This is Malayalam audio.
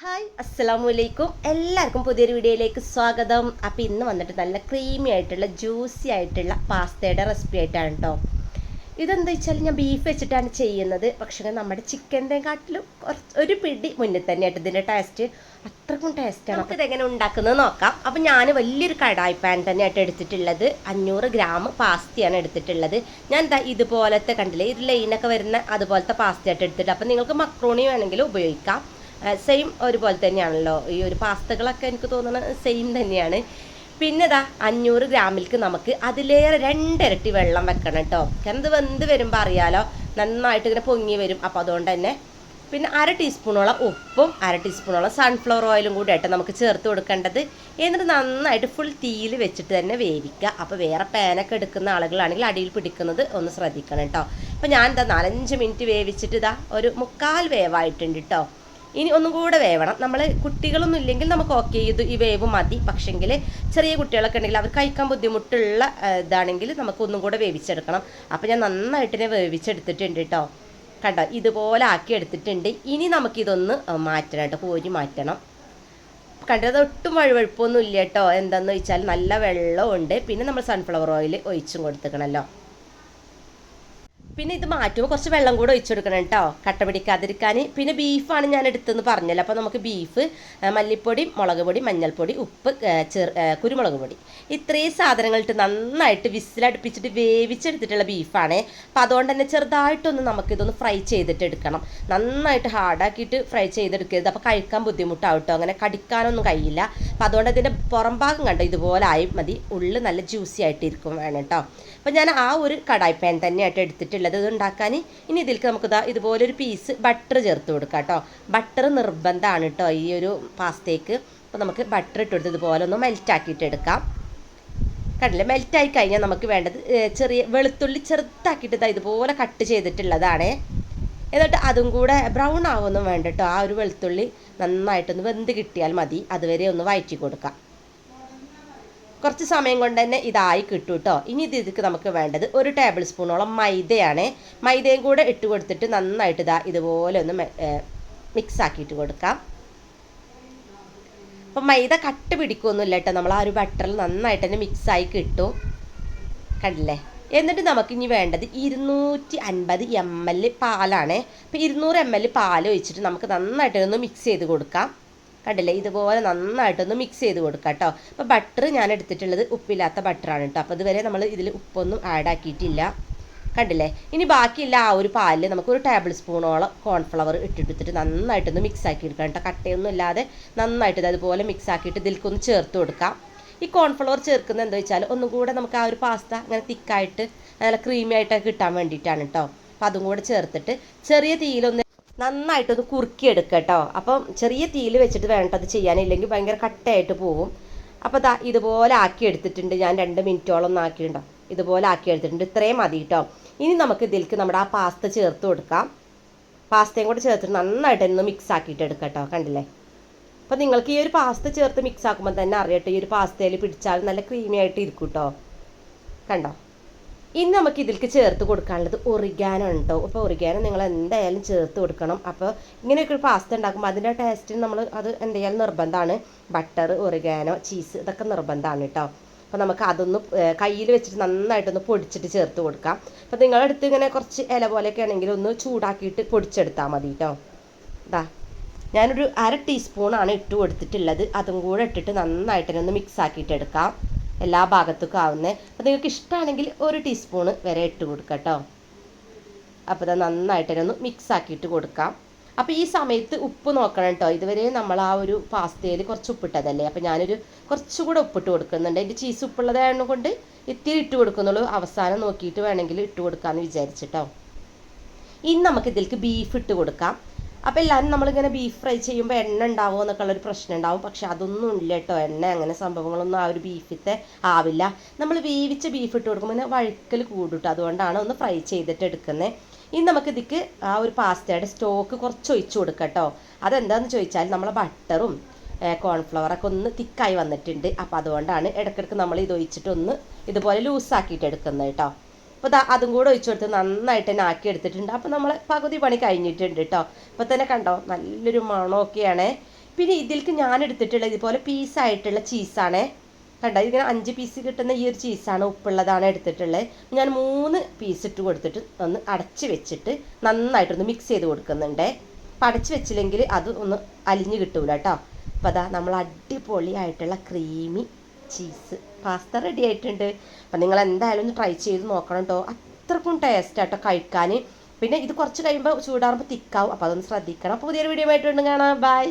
ഹായ് അസ്സലാമു അലൈക്കും എല്ലാവർക്കും പുതിയൊരു വീഡിയോയിലേക്ക് സ്വാഗതം. അപ്പോൾ ഇന്ന് വന്നിട്ട് നല്ല ക്രീമി ആയിട്ടുള്ള ജ്യൂസി ആയിട്ടുള്ള പാസ്തയുടെ റെസിപ്പി ആയിട്ടാണ് കേട്ടോ ഇതെന്താ വെച്ചാൽ ഞാൻ ബീഫ് വെച്ചിട്ടാണ് ചെയ്യുന്നത്. പക്ഷേ നമ്മുടെ ചിക്കന്റെ കാട്ടിലും കുറച്ച് ഒരു പിടി മുന്നിൽ തന്നെയായിട്ട് ഇതിന്റെ ടേസ്റ്റ് അത്രക്കും ടേസ്റ്റാണ് നമുക്ക് ഇതെങ്ങനെ ഉണ്ടാക്കുന്നത് നോക്കാം. അപ്പോൾ ഞാൻ വലിയൊരു കടായി പാൻ തന്നെയായിട്ട് എടുത്തിട്ടുള്ളത്. അഞ്ഞൂറ് ഗ്രാം പാസ്തയാണ് എടുത്തിട്ടുള്ളത്. ഞാൻ എന്താ ഇതുപോലത്തെ കണ്ടില്ലേ ഇത് ലൈനൊക്കെ വരുന്ന അതുപോലത്തെ പാസ്തയായിട്ട് എടുത്തിട്ട് അപ്പോൾ നിങ്ങൾക്ക് മക്രോണി വേണമെങ്കിൽ ഉപയോഗിക്കാം. സെയിം ഒരുപോലെ തന്നെയാണല്ലോ. ഈ ഒരു പാസ്തകളൊക്കെ എനിക്ക് തോന്നുന്നത് സെയിം തന്നെയാണ്. പിന്നെ ഇതാ അഞ്ഞൂറ് ഗ്രാമിൽക്ക് നമുക്ക് അതിലേറെ രണ്ടിരട്ടി വെള്ളം വെക്കണം കേട്ടോ. കാരണം ഇത് വെന്ത് വരുമ്പോൾ അറിയാലോ നന്നായിട്ട് ഇങ്ങനെ പൊങ്ങി വരും. അപ്പോൾ അതുകൊണ്ട് തന്നെ പിന്നെ അര ടീസ്പൂണോളം ഉപ്പും അര ടീസ്പൂണോളം സൺഫ്ലവർ ഓയിലും കൂടി ആയിട്ട് നമുക്ക് ചേർത്ത് കൊടുക്കേണ്ടത്. എന്നിട്ട് നന്നായിട്ട് ഫുൾ തീയിൽ വെച്ചിട്ട് തന്നെ വേവിക്കുക. അപ്പോൾ വേറെ പാനൊക്കെ എടുക്കുന്ന ആളുകളാണെങ്കിൽ അടിയിൽ പിടിക്കുന്നത് ഒന്ന് ശ്രദ്ധിക്കണം കേട്ടോ. അപ്പോൾ ഞാൻ എന്താ നാലഞ്ച് മിനിറ്റ് വേവിച്ചിട്ട് ഇതാ ഒരു മുക്കാൽ വേവായിട്ടുണ്ട് കേട്ടോ. ഇനി ഒന്നും കൂടെ വേവണം. നമ്മൾ കുട്ടികളൊന്നും ഇല്ലെങ്കിൽ നമുക്ക് ഓക്കെ ഇത് ഈ വേവ് മതി. പക്ഷെങ്കിൽ ചെറിയ കുട്ടികളൊക്കെ ഉണ്ടെങ്കിൽ അവർ കഴിക്കാൻ ബുദ്ധിമുട്ടുള്ള ഇതാണെങ്കിൽ നമുക്ക് ഒന്നും കൂടെ വേവിച്ചെടുക്കണം. അപ്പോൾ ഞാൻ നന്നായിട്ട് തന്നെ വേവിച്ചെടുത്തിട്ടുണ്ട് കേട്ടോ കണ്ടോ? ഇതുപോലെ ആക്കി എടുത്തിട്ടുണ്ട്. ഇനി നമുക്കിതൊന്ന് മാറ്റണം കേട്ടോ കോരി മാറ്റണം. കണ്ടത് ഒട്ടും വഴുവഴുപ്പൊന്നും ഇല്ല കേട്ടോ എന്താണെന്ന് വെച്ചാൽ നല്ല വെള്ളമുണ്ട് പിന്നെ നമ്മൾ സൺഫ്ലവർ ഓയിൽ ഒഴിച്ചും കൊടുത്തേക്കണല്ലോ. പിന്നെ ഇത് മാറ്റുമ്പോൾ കുറച്ച് വെള്ളം കൂടെ ഒഴിച്ചു കൊടുക്കണം കേട്ടോ കട്ട പിടിക്കാതിരിക്കാൻ പിന്നെ ബീഫാണ് ഞാൻ എടുത്തെന്ന് പറഞ്ഞല്ലോ. അപ്പോൾ നമുക്ക് ബീഫ് മല്ലിപ്പൊടി മുളക് പൊടി മഞ്ഞൾപ്പൊടി ഉപ്പ് ചെറു കുരുമുളക് പൊടി. ഇത്രയും സാധനങ്ങളിട്ട് നന്നായിട്ട് വിസിലടുപ്പിച്ചിട്ട് വേവിച്ചെടുത്തിട്ടുള്ള ബീഫാണ്. അപ്പോൾ അതുകൊണ്ട് തന്നെ ചെറുതായിട്ടൊന്ന് നമുക്കിതൊന്ന് ഫ്രൈ ചെയ്തിട്ട് എടുക്കണം. നന്നായിട്ട് ഹാർഡാക്കിയിട്ട് ഫ്രൈ ചെയ്തെടുക്കരുത്. അപ്പോൾ കഴിക്കാൻ ബുദ്ധിമുട്ടാവും കേട്ടോ അങ്ങനെ കടിക്കാനൊന്നും കഴിയില്ല. അപ്പോൾ അതുകൊണ്ട് അതിന്റെ പുറം ഭാഗം കണ്ടോ? ഇതുപോലെ ആയി മതി. ഉള്ളിൽ നല്ല ജ്യൂസി ആയിട്ടിരിക്കും വേണം കേട്ടോ അപ്പോൾ ഞാൻ ആ ഒരു കടായി പാൻ തന്നെയായിട്ട് എടുത്തിട്ടുള്ളത് ഇത് ഉണ്ടാക്കാൻ ഇനി ഇതിലേക്ക് നമുക്ക് ഇതാ ഇതുപോലൊരു പീസ് ബട്ടർ ചേർത്ത് കൊടുക്കാം കേട്ടോ ബട്ടർ നിർബന്ധമാണ് കേട്ടോ ഈ ഒരു പാസ്തയ്ക്ക് അപ്പോൾ നമുക്ക് ബട്ടർ ഇട്ട് കൊടുത്ത് ഇതുപോലെ ഒന്ന് മെൽറ്റ് ആക്കിയിട്ട് എടുക്കാം. കണ്ടില്ലേ? മെൽറ്റായി കഴിഞ്ഞാൽ നമുക്ക് വേണ്ടത് ചെറിയ വെളുത്തുള്ളി ചെറുതാക്കിയിട്ട് ഇതാ ഇതുപോലെ കട്ട് ചെയ്തിട്ടുള്ളതാണ്. എന്നിട്ട് അതും കൂടെ ബ്രൗൺ ആവുമൊന്നും വേണ്ട കേട്ടോ ആ ഒരു വെളുത്തുള്ളി നന്നായിട്ടൊന്ന് വെന്ത് കിട്ടിയാൽ മതി. അതുവരെ ഒന്ന് വഴറ്റി കൊടുക്കാം. കുറച്ച് സമയം കൊണ്ട് തന്നെ ഇതായി കിട്ടും കേട്ടോ ഇനി ഇത് ഇതിക്ക് നമുക്ക് വേണ്ടത് ഒരു ടേബിൾ സ്പൂണോളം മൈദയാണ്. മൈദയും കൂടെ ഇട്ട് കൊടുത്തിട്ട് നന്നായിട്ട് ഇതാ ഇതുപോലെ ഒന്ന് മിക്സ് ആക്കിയിട്ട് കൊടുക്കാം. അപ്പം മൈദ കട്ട് പിടിക്കുമൊന്നുമില്ല കേട്ടോ നമ്മൾ ആ ഒരു ബട്ടറിൽ നന്നായിട്ട് തന്നെ മിക്സായി കിട്ടും. കണ്ടില്ലേ? എന്നിട്ട് നമുക്ക് ഇനി വേണ്ടത് ഇരുന്നൂറ്റി അൻപത് എം എൽ പാലാണ്. അപ്പോൾ ഇരുന്നൂറ് എം എൽ പാൽ ഒഴിച്ചിട്ട് നമുക്ക് നന്നായിട്ട് ഒന്ന് മിക്സ് ചെയ്ത് കൊടുക്കാം. കണ്ടില്ലേ? ഇതുപോലെ നന്നായിട്ടൊന്ന് മിക്സ് ചെയ്ത് കൊടുക്കാം കേട്ടോ അപ്പോൾ ബട്ടർ ഞാൻ എടുത്തിട്ടുള്ളത് ഉപ്പില്ലാത്ത ബട്ടറാണ് കേട്ടോ അപ്പോൾ ഇതുവരെ നമ്മൾ ഇതിൽ ഉപ്പൊന്നും ആഡ് ആക്കിയിട്ടില്ല. കണ്ടില്ലേ? ഇനി ബാക്കിയുള്ള ആ ഒരു പാലിൽ നമുക്ക് ഒരു ടേബിൾ സ്പൂണോളം കോൺഫ്ലവർ ഇട്ടെടുത്തിട്ട് നന്നായിട്ടൊന്ന് മിക്സ് ആക്കി എടുക്കാം കേട്ടോ കട്ടയൊന്നും ഇല്ലാതെ നന്നായിട്ട് ഇത് അതുപോലെ മിക്സ് ആക്കിയിട്ട് ഇതിലേക്കൊന്ന് ചേർത്ത് കൊടുക്കാം. ഈ കോൺഫ്ലവർ ചേർക്കുന്നത് എന്താ വെച്ചാൽ ഒന്നും കൂടെ നമുക്ക് ആ ഒരു പാസ്ത അങ്ങനെ തിക്കായിട്ട് നല്ല ക്രീമി ആയിട്ടൊക്കെ കിട്ടാൻ വേണ്ടിയിട്ടാണ് കേട്ടോ അപ്പോൾ അതും കൂടെ ചേർത്തിട്ട് ചെറിയ തീയിലൊന്ന് നന്നായിട്ടൊന്ന് കുറുക്കിയെടുക്കുക കേട്ടോ. അപ്പം ചെറിയ തീയിൽ വെച്ചിട്ട് വേണ്ട അത് ചെയ്യാനില്ലെങ്കിൽ ഭയങ്കര കട്ടയായിട്ട് പോവും. അപ്പോൾ ദാ ഇതുപോലെ ആക്കി എടുത്തിട്ടുണ്ട് ഞാൻ രണ്ട് മിനിറ്റോളം ഒന്ന് ആക്കിയിട്ടുണ്ടോ. ഇതുപോലെ ആക്കി എടുത്തിട്ടുണ്ട് ഇത്രയും മതി കേട്ടോ. ഇനി നമുക്ക് ഇതിലേക്ക് നമ്മുടെ ആ പാസ്ത ചേർത്ത് കൊടുക്കാം. പാസ്തയും കൂടെ ചേർത്തിട്ട് നന്നായിട്ട് ഒന്ന് മിക്സ് ആക്കിയിട്ട് എടുക്കാം കേട്ടോ. കണ്ടില്ലേ? അപ്പോൾ നിങ്ങൾക്ക് ഈ ഒരു പാസ്ത ചേർത്ത് മിക്സ് ആക്കുമ്പോൾ തന്നെ അറിയട്ടെ ഈ ഒരു പാസ്തയിൽ പിടിച്ചാൽ നല്ല ക്രീമി ആയിട്ട് ഇരിക്കും കേട്ടോ. കണ്ടോ? ഇനി നമുക്ക് ഇതിലേക്ക് ചേർത്ത് കൊടുക്കാനുള്ളത് ഒറിഗാനോ ഉണ്ടോ? അപ്പോൾ ഒറിഗാനോ നിങ്ങൾ എന്തായാലും ചേർത്ത് കൊടുക്കണം. അപ്പോൾ ഇങ്ങനെയൊക്കെ ഒരു പാസ്ത ഉണ്ടാക്കുമ്പോൾ അതിന്റെ ടേസ്റ്റിന് നമ്മൾ അത് എന്തായാലും നിർബന്ധമാണ് ബട്ടർ ഒറിഗാനോ ചീസ് ഇതൊക്കെ നിർബന്ധമാണ് കേട്ടോ അപ്പോൾ നമുക്ക് അതൊന്ന് കയ്യിൽ വെച്ചിട്ട് നന്നായിട്ടൊന്ന് പൊടിച്ചിട്ട് ചേർത്ത് കൊടുക്കാം. അപ്പോൾ നിങ്ങളുടെ അടുത്ത് ഇങ്ങനെ കുറച്ച് ഇല പോലെയൊക്കെ ആണെങ്കിൽ ഒന്ന് ചൂടാക്കിയിട്ട് പൊടിച്ചെടുത്താൽ മതി കേട്ടോ ഇതാ ഞാനൊരു അര ടീസ്പൂണാണ് ഇട്ട് കൊടുത്തിട്ടുള്ളത്. അതും കൂടെ ഇട്ടിട്ട് നന്നായിട്ടൊന്ന് ഒന്ന് മിക്സ് ആക്കിയിട്ട് എടുക്കാം. എല്ലാ ഭാഗത്തേക്കും ആവുന്നത് അപ്പോൾ നിങ്ങൾക്ക് ഇഷ്ടമാണെങ്കിൽ ഒരു ടീസ്പൂണ് വരെ ഇട്ട് കൊടുക്കാം കേട്ടോ. അപ്പോൾ ഇത് നന്നായിട്ട് ഒന്ന് മിക്സ് ആക്കിയിട്ട് കൊടുക്കാം. അപ്പോൾ ഈ സമയത്ത് ഉപ്പ് നോക്കണം കേട്ടോ. ഇതുവരെ നമ്മൾ ആ ഒരു പാസ്തയിൽ കുറച്ച് ഉപ്പിട്ടതല്ലേ അപ്പോൾ ഞാനൊരു കുറച്ചുകൂടെ ഉപ്പിട്ട് കൊടുക്കുന്നുണ്ട്. അതിന്റെ ചീസ് ഉപ്പുള്ളതായത് കൊണ്ട് ഇത്തിരി ഇട്ട് കൊടുക്കുന്നുള്ളൂ. അവസാനം നോക്കിയിട്ട് വേണമെങ്കിൽ ഇട്ട് കൊടുക്കാമെന്ന് വിചാരിച്ചിട്ടോ ഇനി നമുക്ക് ഇതിലേക്ക് ബീഫ് ഇട്ട് കൊടുക്കാം. അപ്പോൾ എല്ലാവരും നമ്മളിങ്ങനെ ബീഫ് ഫ്രൈ ചെയ്യുമ്പോൾ എണ്ണ ഉണ്ടാവുമോ എന്നൊക്കെ ഉള്ളൊരു പ്രശ്നം ഉണ്ടാവും. പക്ഷെ അതൊന്നും ഇല്ല കേട്ടോ. എണ്ണ അങ്ങനെ സംഭവങ്ങളൊന്നും ആ ഒരു ബീഫിത്തെ ആവില്ല. നമ്മൾ വേവിച്ച ബീഫ് ഇട്ട് കൊടുക്കുമ്പോൾ ഇങ്ങനെ വഴുക്കൽ കൂടുട്ടോ അതുകൊണ്ടാണ് ഒന്ന് ഫ്രൈ ചെയ്തിട്ട് എടുക്കുന്നത് ഇനി നമുക്ക് ഇതിക്ക് ആ ഒരു പാസ്തയുടെ സ്റ്റോക്ക് കുറച്ച് ഒഴിച്ചു കൊടുക്കാം കേട്ടോ. അതെന്താണെന്ന് ചോദിച്ചാൽ നമ്മളെ ബട്ടറും കോൺഫ്ലവറൊക്കെ ഒന്ന് തിക്കായി വന്നിട്ടുണ്ട്. അപ്പോൾ അതുകൊണ്ടാണ് ഇടയ്ക്കിടയ്ക്ക് നമ്മൾ ഇത് ഒഴിച്ചിട്ടൊന്ന് ഇതുപോലെ ലൂസാക്കിയിട്ട് എടുക്കുന്നത് കേട്ടോ. അപ്പോൾ അതും കൂടെ ഒഴിച്ചു കൊടുത്ത് നന്നായിട്ട് തന്നെ ആക്കി എടുത്തിട്ടുണ്ട്. അപ്പോൾ നമ്മൾ പകുതി പണി കഴിഞ്ഞിട്ടുണ്ട് കേട്ടോ ഇപ്പോൾ തന്നെ കണ്ടോ നല്ലൊരു മണമൊക്കെയാണ്. പിന്നെ ഇതിൽക്ക് ഞാൻ എടുത്തിട്ടുള്ള ഇതുപോലെ പീസായിട്ടുള്ള ചീസാണേ കണ്ട ഇങ്ങനെ അഞ്ച് പീസ് കിട്ടുന്ന ഈ ഒരു ചീസാണ് ഉപ്പുള്ളതാണ് എടുത്തിട്ടുള്ളത്. ഞാൻ മൂന്ന് പീസ് ഇട്ട് കൊടുത്തിട്ട് ഒന്ന് അടച്ച് വെച്ചിട്ട് നന്നായിട്ടൊന്ന് മിക്സ് ചെയ്ത് കൊടുക്കുന്നുണ്ടേ. അപ്പം അടച്ച് വെച്ചില്ലെങ്കിൽ അത് ഒന്ന് അലിഞ്ഞ് കിട്ടൂല കേട്ടോ അപ്പോൾ അതാ നമ്മൾ അടിപൊളിയായിട്ടുള്ള ക്രീമി ചീസ് പാസ്ത റെഡി ആയിട്ടുണ്ട്. അപ്പം നിങ്ങൾ എന്തായാലും ഒന്ന് ട്രൈ ചെയ്ത് നോക്കണം കേട്ടോ അത്രക്കും ടേസ്റ്റ് ആട്ടോ കഴിക്കാൻ. പിന്നെ ഇത് കുറച്ച് കഴിയുമ്പോൾ ചൂടാറുമ്പോൾ തിക്കാവും അപ്പോൾ അതൊന്ന് ശ്രദ്ധിക്കണം. അപ്പോൾ പുതിയൊരു വീഡിയോ ആയിട്ട് കാണാം. ബൈ